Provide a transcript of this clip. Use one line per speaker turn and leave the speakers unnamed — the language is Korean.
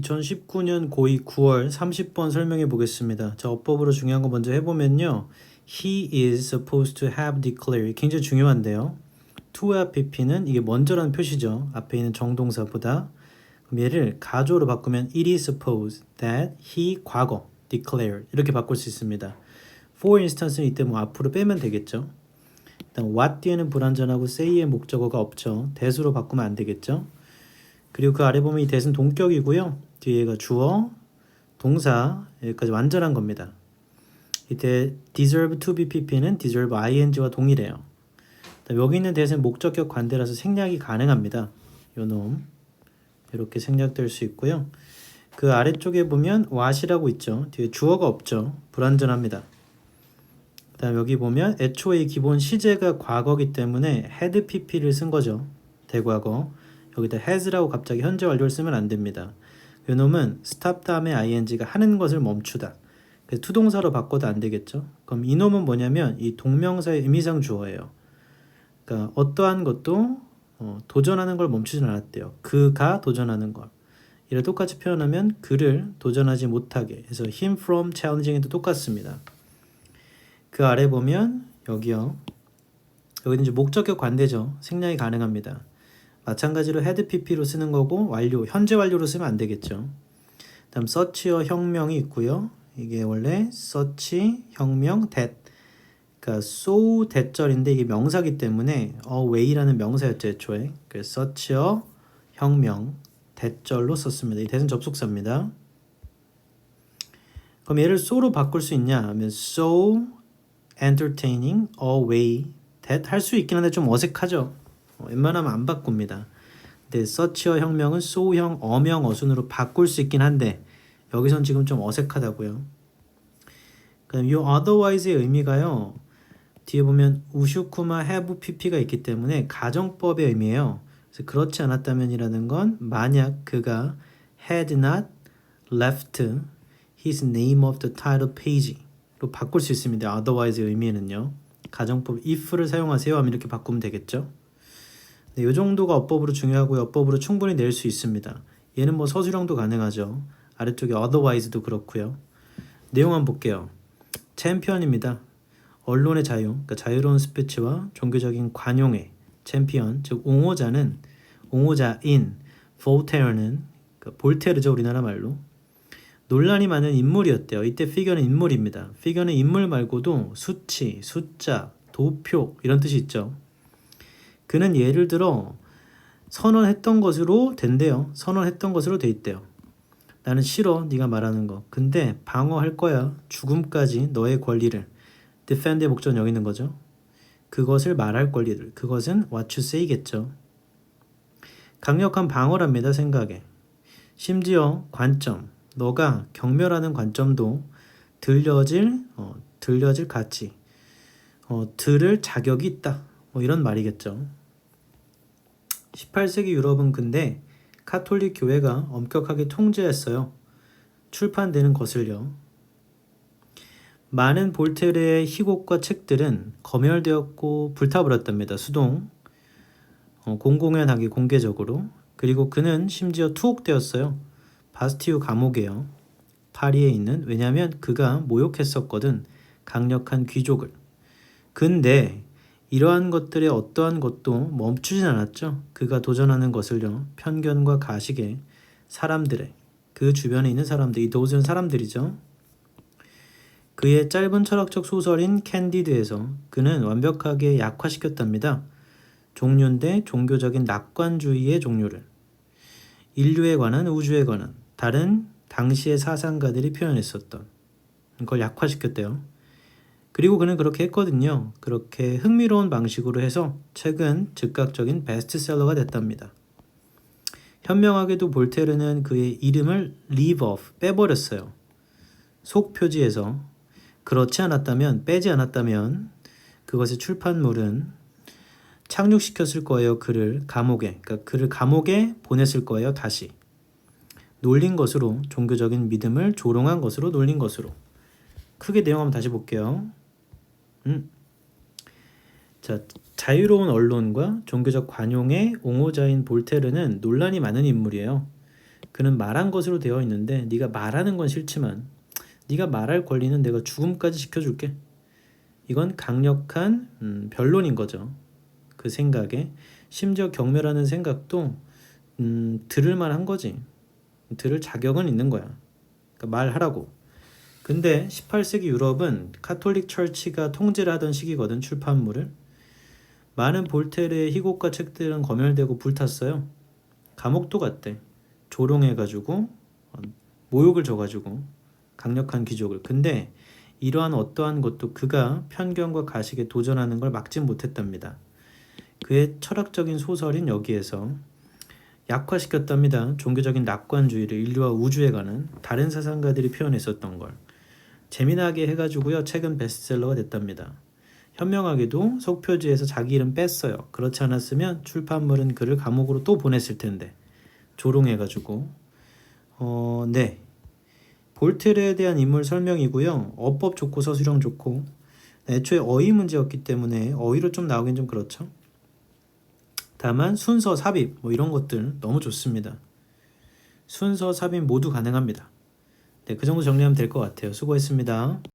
2019년 고2 9월 30번 설명해 보겠습니다. 자, 어법으로 중요한 거 먼저 해보면요. He is supposed to have declared. 굉장히 중요한데요. to와 pp는 이게 먼저라는 표시죠. 앞에 있는 정동사보다. 그럼 얘를 가조로 바꾸면 it is supposed that he 과거 declared 이렇게 바꿀 수 있습니다. for instance는 이때 뭐 앞으로 빼면 되겠죠. 일단 what 뒤에는 불완전하고 say의 목적어가 없죠. 대수로 바꾸면 안 되겠죠. 그리고 그 아래 보면 이 대신 동격이고요. 뒤에가 주어, 동사 여기까지 완전한 겁니다. 이때 deserve to be pp는 deserve ing와 동일해요. 여기 있는 대신 목적격 관대라서 생략이 가능합니다. 요놈 이렇게 생략될 수 있고요. 그 아래쪽에 보면 what이라고 있죠. 뒤에 주어가 없죠. 불완전합니다. 그다음 여기 보면 애초에 이 기본 시제가 과거기 때문에 had pp를 쓴 거죠. 대과거. 여기다 has라고 갑자기 현재 완료를 쓰면 안 됩니다. 요 놈은 stop 다음에 ing가 하는 것을 멈추다. 그래서 투동사로 바꿔도 안 되겠죠. 그럼 이 놈은 뭐냐면 이 동명사의 의미상 주어예요. 그러니까 어떠한 것도 어, 도전하는 걸 멈추진 않았대요. 그가 도전하는 걸. 이를 똑같이 표현하면 그를 도전하지 못하게 해서 him from challenging도 똑같습니다. 그 아래 보면 여기요. 여기는 이제 목적격 관대죠. 생략이 가능합니다. 마찬가지로 had pp로 쓰는 거고 완료 현재 완료로 쓰면 안 되겠죠. 다음 search어 혁명이 있고요. 이게 원래 search 혁명 that 그러니까 so 대절인데 이게 명사기 때문에 away라는 명사였죠 애초에. 그래서 search어 혁명 대절로 썼습니다. 이 대신 접속사입니다. 그럼 얘를 so로 바꿀 수 있냐 하면 so entertaining a way that 할 수 있긴 한데 좀 어색하죠. 어, 웬만하면 안 바꿉니다. 근데 서치어 혁명은 소형 어명 어순으로 바꿀 수 있긴 한데 여기선 지금 좀 어색하다고요. 그럼 이 otherwise의 의미가요. 뒤에 보면 우슈쿠마 have pp가 있기 때문에 가정법의 의미예요. 그래서 그렇지 않았다면이라는 건 만약 그가 had not left his name of the title page로 바꿀 수 있습니다. otherwise의 의미는요. 가정법 if를 사용하세요 하면 이렇게 바꾸면 되겠죠. 네, 이 정도가 어법으로 중요하고요. 어법으로 충분히 낼 수 있습니다. 얘는 뭐 서술형도 가능하죠. 아래쪽에 otherwise도 그렇고요. 내용 한번 볼게요. 챔피언입니다. 언론의 자유, 그러니까 자유로운 스피치와 종교적인 관용의 챔피언, 즉 옹호자는 옹호자인 볼테어는 그러니까 볼테르죠 우리나라 말로 논란이 많은 인물이었대요. 이때 피겨는 인물입니다. 피겨는 인물 말고도 수치, 숫자, 도표 이런 뜻이 있죠. 그는 예를 들어 선언했던 것으로 된대요. 선언했던 것으로 돼 있대요. 나는 싫어 네가 말하는 거. 근데 방어할 거야. 죽음까지 너의 권리를. defend의 목적은 여기 있는 거죠. 그것을 말할 권리들. 그것은 what you say겠죠. 강력한 방어랍니다. 생각에. 심지어 관점. 너가 경멸하는 관점도 들려질 어, 들려질 가치. 어, 들을 자격이 있다. 뭐 이런 말이겠죠. 18세기 유럽은 근데 카톨릭 교회가 엄격하게 통제했어요. 출판되는 것을요. 많은 볼테르의 희곡과 책들은 검열되었고 불타버렸답니다. 수동 어, 공공연하게 공개적으로 그리고 그는 심지어 투옥되었어요. 바스티유 감옥에요. 파리에 있는 왜냐하면 그가 모욕했었거든 강력한 귀족을. 근데 이러한 것들의 어떠한 것도 멈추진 않았죠. 그가 도전하는 것을요. 편견과 가식에 사람들의 그 주변에 있는 사람들, 이 도전 사람들이죠. 그의 짧은 철학적 소설인 캔디드에서 그는 완벽하게 약화시켰답니다. 종류인데 종교적인 낙관주의의 종류를 인류에 관한 우주에 관한 다른 당시의 사상가들이 표현했었던 걸 약화시켰대요. 그리고 그는 그렇게 했거든요. 그렇게 흥미로운 방식으로 해서 책은 즉각적인 베스트셀러가 됐답니다. 현명하게도 볼테르는 그의 이름을 leave off 빼버렸어요. 속 표지에서 그렇지 않았다면 빼지 않았다면 그것의 출판물은 착륙시켰을 거예요. 그를 감옥에 그러니까 그를 감옥에 보냈을 거예요. 다시 놀린 것으로 종교적인 믿음을 조롱한 것으로 놀린 것으로 크게 내용 한번 다시 볼게요. 음. 자, 자유로운 언론과 종교적 관용의 옹호자인 볼테르는 논란이 많은 인물이에요. 그는 말한 것으로 되어 있는데 네가 말하는 건 싫지만 네가 말할 권리는 내가 죽음까지 지켜줄게. 이건 강력한 음, 변론인 거죠. 그 생각에 심지어 경멸하는 생각도 음, 들을 만한 거지. 들을 자격은 있는 거야. 그러니까 말하라고. 근데 18세기 유럽은 카톨릭 철치가 통제를 하던 시기거든 출판물을. 많은 볼테르의 희곡과 책들은 검열되고 불탔어요. 감옥도 갔대. 조롱해가지고 어, 모욕을 줘가지고 강력한 귀족을. 근데 이러한 어떠한 것도 그가 편견과 가식에 도전하는 걸 막지 못했답니다. 그의 철학적인 소설인 여기에서 약화시켰답니다. 종교적인 낙관주의를 인류와 우주에 가는 다른 사상가들이 표현했었던 걸 재미나게 해가지고요 책은 베스트셀러가 됐답니다. 현명하게도 속표지에서 자기 이름 뺐어요. 그렇지 않았으면 출판물은 그를 감옥으로 또 보냈을 텐데 조롱해가지고 어, 네 볼테르에 대한 인물 설명이고요. 어법 좋고 서술형 좋고 애초에 어휘 문제였기 때문에 어휘로 좀 나오긴 좀 그렇죠. 다만 순서 삽입 뭐 이런 것들 너무 좋습니다. 순서 삽입 모두 가능합니다. 네, 그 정도 정리하면 될 것 같아요. 수고했습니다.